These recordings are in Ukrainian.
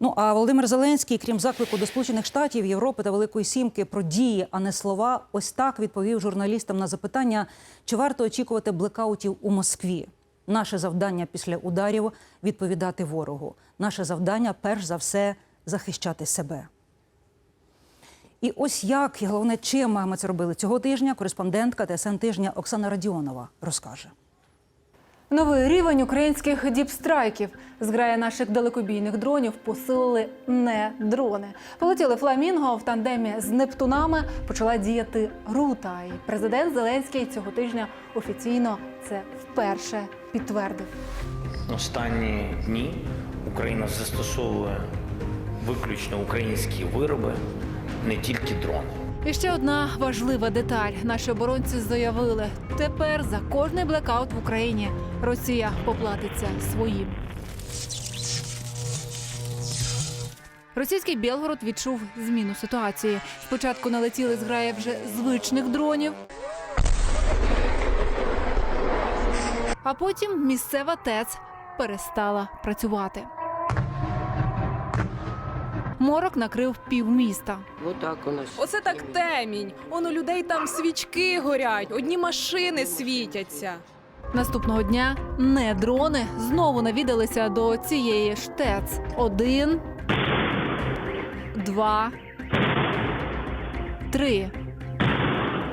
Ну а Володимир Зеленський, крім заклику до Сполучених Штатів, Європи та Великої Сімки про дії, а не слова, ось так відповів журналістам на запитання, чи варто очікувати блекаутів у Москві. Наше завдання після ударів відповідати ворогу. Наше завдання, перш за все, захищати себе. І ось як і головне, чим ми це робили цього тижня. Кореспондентка ТСН тижня Оксана Радіонова розкаже. Новий рівень українських діпстрайків. Зграя наших далекобійних дронів посилили не дрони. Полетіли фламінго в тандемі з Нептунами. Почала діяти рута. І президент Зеленський цього тижня офіційно це вперше підтвердив. Останні дні Україна застосовує виключно українські вироби, не тільки дрони. І ще одна важлива деталь. Наші оборонці заявили, тепер за кожний блекаут в Україні Росія поплатиться своїм. Російський Білгород відчув зміну ситуації. Спочатку налетіли зграя вже звичних дронів. А потім місцева ТЕЦ перестала працювати. Морок накрив півміста. Отак так у нас. Оце так темінь. Он у людей там свічки горять, одні машини світяться. Наступного дня не дрони знову навідалися до цієї ж ТЕЦ. Один, два, три.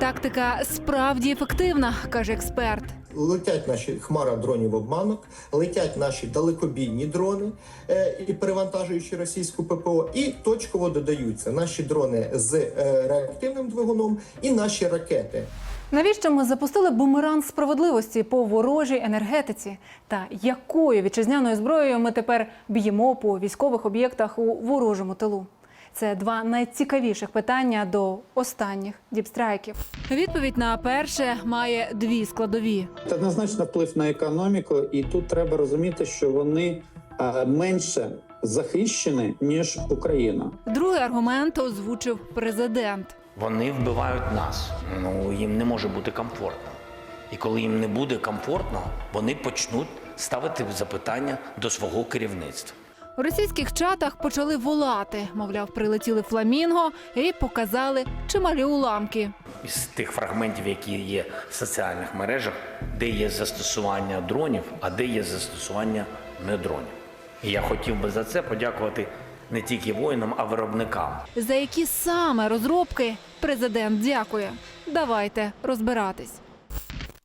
Тактика справді ефективна, каже експерт. Летять наші хмара дронів обманок, летять наші далекобійні дрони е, і перевантажуючи російську ППО, і точково додаються наші дрони з е, реактивним двигуном і наші ракети. Навіщо ми запустили бумеранг справедливості по ворожій енергетиці? Та якою вітчизняною зброєю ми тепер б'ємо по військових об'єктах у ворожому тилу? Це два найцікавіших питання до останніх діпстрайків. Відповідь на перше має дві складові. Це однозначно вплив на економіку, і тут треба розуміти, що вони е, менше захищені ніж Україна. Другий аргумент озвучив президент. Вони вбивають нас. Ну їм не може бути комфортно. І коли їм не буде комфортно, вони почнуть ставити запитання до свого керівництва. У російських чатах почали волати. Мовляв, прилетіли фламінго і показали чималі уламки. Із тих фрагментів, які є в соціальних мережах, де є застосування дронів, а де є застосування не дронів. І я хотів би за це подякувати не тільки воїнам, а виробникам. За які саме розробки президент дякує. Давайте розбиратись.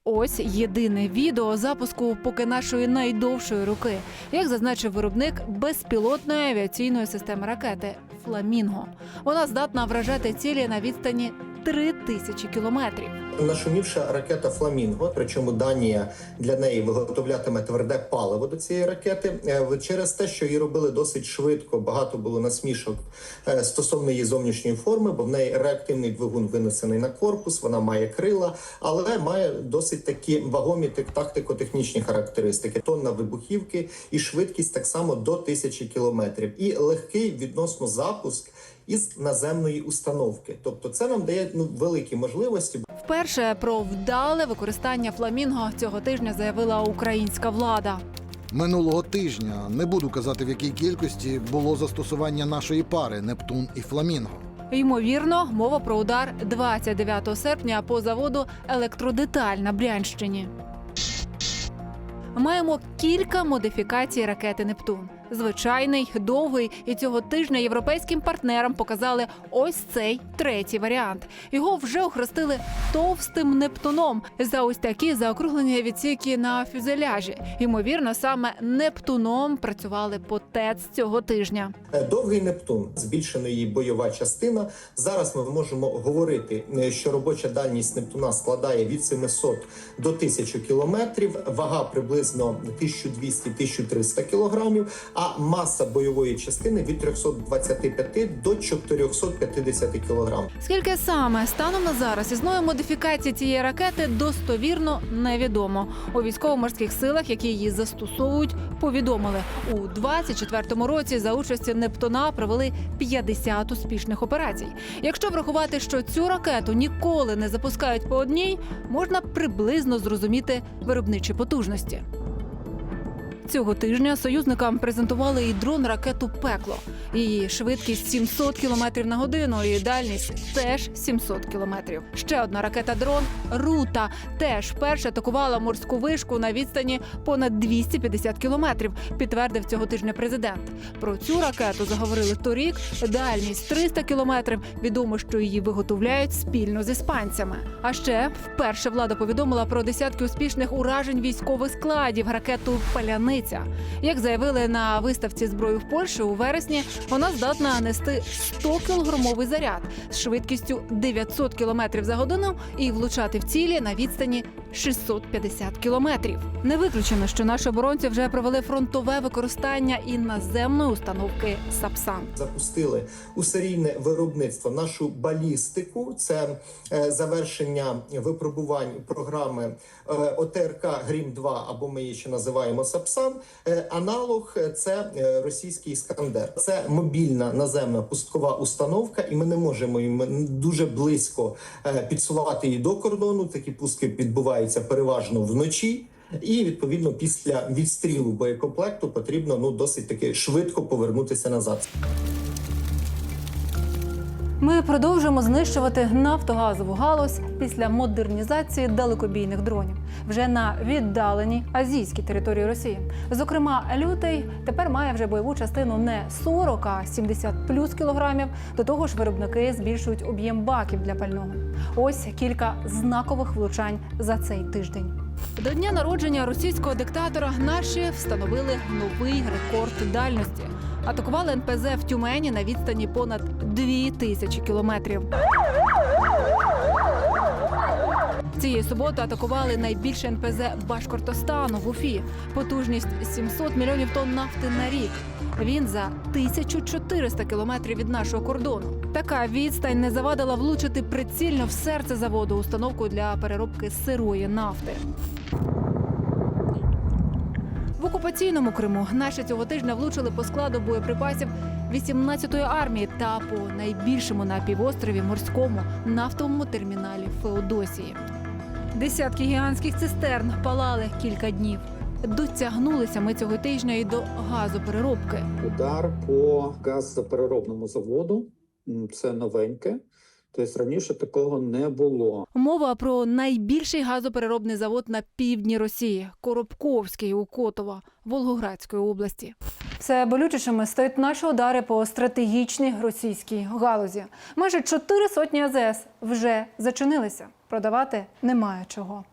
Ось єдине відео запуску поки нашої найдовшої руки, як зазначив виробник безпілотної авіаційної системи ракети Фламінго. Вона здатна вражати цілі на відстані 3 тисячі кілометрів. Нашумівша ракета Фламінго, причому Данія для неї виготовлятиме тверде паливо до цієї ракети е, через те, що її робили досить швидко. Багато було насмішок е, стосовно її зовнішньої форми, бо в неї реактивний двигун винесений на корпус, вона має крила, але має досить такі вагомі тактико-технічні характеристики. Тонна вибухівки і швидкість так само до тисячі кілометрів, і легкий відносно запуск із наземної установки. Тобто, це нам дає ну великі можливості. Вперше про вдале використання фламінго цього тижня заявила українська влада. Минулого тижня не буду казати в якій кількості було застосування нашої пари Нептун і Фламінго. Ймовірно, мова про удар 29 серпня по заводу Електродеталь на Брянщині. Маємо кілька модифікацій ракети Нептун. Звичайний, довгий, і цього тижня європейським партнерам показали ось цей третій варіант. Його вже охрестили товстим Нептуном за ось такі заокруглені відсіки на фюзеляжі. Ймовірно, саме Нептуном працювали по ТЕЦ цього тижня. Е, Довгий Нептун, збільшена її бойова частина. Зараз ми можемо говорити, е, що робоча дальність Нептуна складає від 700 до 1000 кілометрів, вага приблизно 1200-1300 кілограмів, а маса бойової частини від 325 до 450 кілограм. Скільки саме станом на зараз із нової модифікації цієї ракети достовірно невідомо. У військово-морських силах, які її застосовують, повідомили у 24-му році за участі Нептуна провели 50 успішних операцій. Якщо врахувати, що цю ракету ніколи не запускають по одній, можна приблизно зрозуміти виробничі потужності. Цього тижня союзникам презентували і дрон ракету Пекло. Її швидкість 700 км на годину і дальність теж 700 км. Ще одна ракета дрон Рута теж вперше атакувала морську вишку на відстані понад 250 кілометрів. Підтвердив цього тижня президент. Про цю ракету заговорили торік. Дальність 300 кілометрів. Відомо, що її виготовляють спільно з іспанцями. А ще вперше влада повідомила про десятки успішних уражень військових складів ракету Паляниця. Як заявили на виставці зброї в Польщі у вересні, вона здатна нести 100 кілограмовий заряд з швидкістю 900 кілометрів за годину і влучати в цілі на відстані 650 кілометрів. Не виключено, що наші оборонці вже провели фронтове використання іноземної установки Сапсан. запустили у серійне виробництво нашу балістику. Це е, завершення випробувань програми е, ОТРК Грім 2 або ми її ще називаємо Сапсан. Е, аналог це російський Іскандер. Це мобільна наземна пусткова установка, і ми не можемо їм дуже близько підсувати її до кордону. Такі пуски відбуваються переважно вночі. І відповідно після відстрілу боєкомплекту потрібно ну досить таки швидко повернутися назад. Ми продовжуємо знищувати нафтогазову галузь після модернізації далекобійних дронів вже на віддаленій азійській території Росії. Зокрема, лютий тепер має вже бойову частину не 40, а 70 плюс кілограмів. До того ж, виробники збільшують об'єм баків для пального. Ось кілька знакових влучань за цей тиждень. До дня народження російського диктатора наші встановили новий рекорд дальності. Атакували НПЗ в Тюмені на відстані понад дві тисячі кілометрів. Цієї суботи атакували найбільше НПЗ Башкортостану в Уфі. Потужність 700 мільйонів тонн нафти на рік. Він за 1400 кілометрів від нашого кордону. Така відстань не завадила влучити прицільно в серце заводу установку для переробки сирої нафти. В окупаційному Криму наші цього тижня влучили по складу боєприпасів 18-ї армії та по найбільшому на півострові морському нафтовому терміналі Феодосії. Десятки гігантських цистерн палали кілька днів. Дотягнулися ми цього тижня і до газопереробки. Удар по газопереробному заводу це новеньке. Тобто раніше такого не було. Мова про найбільший газопереробний завод на півдні Росії Коробковський у Котово, Волгоградської області. Все болючішими стоять наші удари по стратегічній російській галузі. Майже чотири сотні АЗС вже зачинилися. Продавати немає чого.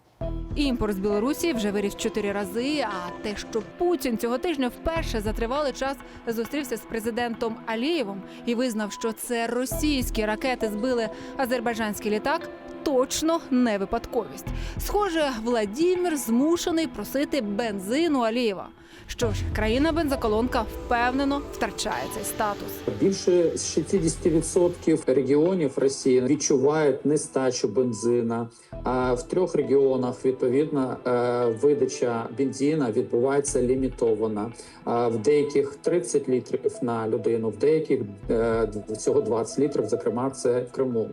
Імпорт з Білорусі вже виріс чотири рази. А те, що Путін цього тижня вперше за тривалий час зустрівся з президентом Алієвим і визнав, що це російські ракети збили азербайджанський літак. Точно не випадковість. Схоже, Владімір змушений просити бензину Алієва. Що ж, країна бензоколонка впевнено втрачає цей статус. Більше з 60% регіонів Росії відчувають нестачу бензина. А в трьох регіонах відповідно е, видача бензина відбувається лімітована. В деяких 30 літрів на людину, в деяких е, всього 20 літрів, зокрема це в Криму.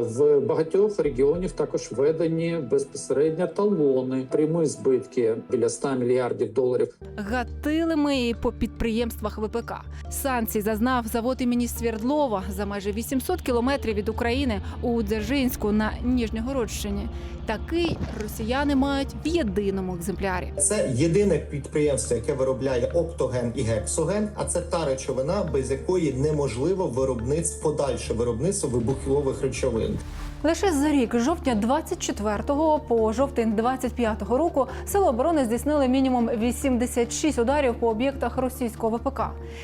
В багатьох регіонів також введені безпосередньо талони, прямі збитки біля 100 мільярдів доларів. Гатили ми по підприємствах ВПК. Санкцій зазнав завод імені Свердлова за майже 800 кілометрів від України у Дзержинську на Ніжньогородщині. Такий росіяни мають в єдиному екземплярі. Це єдине підприємство, яке виробляє оптоген і гексоген. А це та речовина, без якої неможливо виробництво подальше виробництво вибухових речовин. Лише за рік, з жовтня 24-го по жовтень 25-го року, сили оборони здійснили мінімум 86 ударів по об'єктах російського ВПК.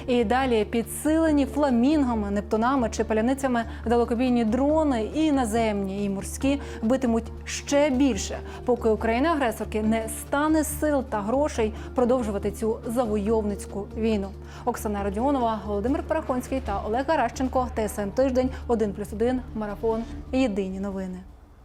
І далі підсилені фламінгами, нептунами чи паляницями далекобійні дрони і наземні, і морські битимуть ще більше, поки Україна агресорки не стане сил та грошей продовжувати цю завойовницьку війну. Оксана Родіонова, Володимир Парахонський та Олег Гаращенко. ТСН тиждень 1+,1, марафон. Єдині новини.